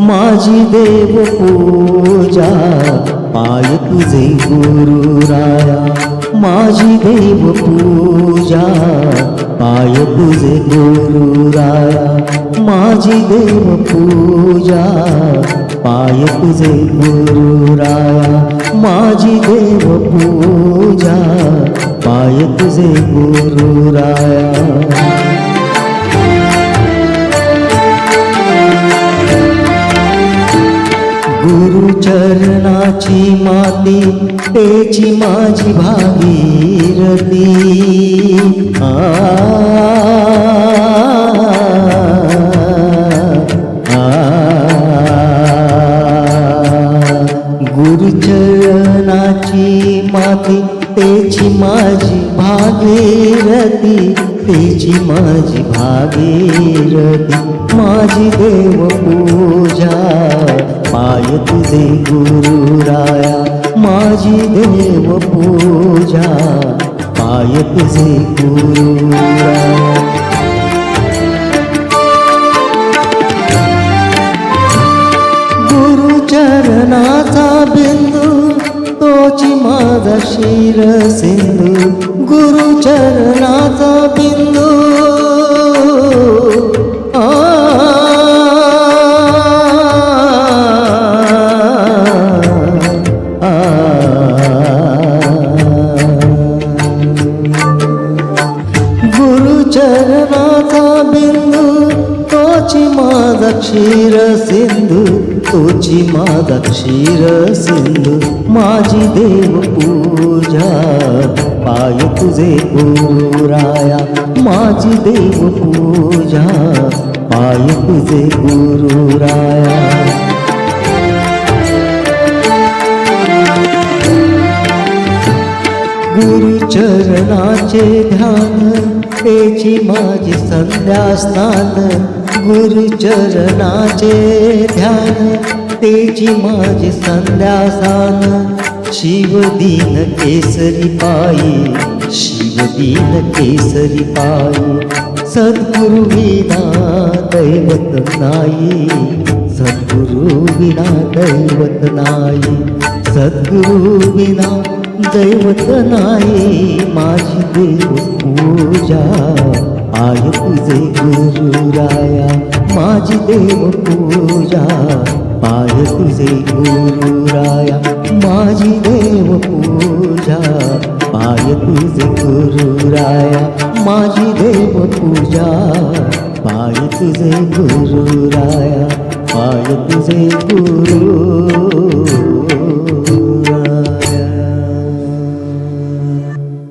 माझी देव पूजा पाय तुझे गुरुराया माझी देव पूजा पाय तुझे गुरुराया माझी देव पूजा पाय तुझे गुरुराया माझी देव पूजा पाय तुझे गुरुराया गुरुचरणाची माती तेची माझी भागीरथी. आ, राखी तेची माझी भागीरथी तेची माझी भागीरथी माझी देव पूजा पाय तुझे गुरुराया माझी देव पूजा पाय तुझे गुरुराया. माझा तोची माझा क्षीर सिंधू तोची माझा क्षीर सिंधू माझी देव पूजा पाय तुझे गुरुराया माझी देव पूजा पाय तुझे गुरुराया गुरुचरणाचे ध्यान तेची माझी संध्या स्नान गुरुचरणाचे ध्यान तेची माझी संध्या शिवदीन केसरी पायी शिवदीन केसरी पायी. सद्गुरु विना दैवत नाही सद्गुरु विना दैवत नाही. सद्गुरु विना दैवत नाही माझी देव पूजा. आय तुझे गुरुराया माझी देव पूजा पाय तुझे गुरुराया माझी देव पूजा पाय तुझे गुरुराया माझी देव पूजा पाय तुझे गुरुराया पाय तुझे गुरुराया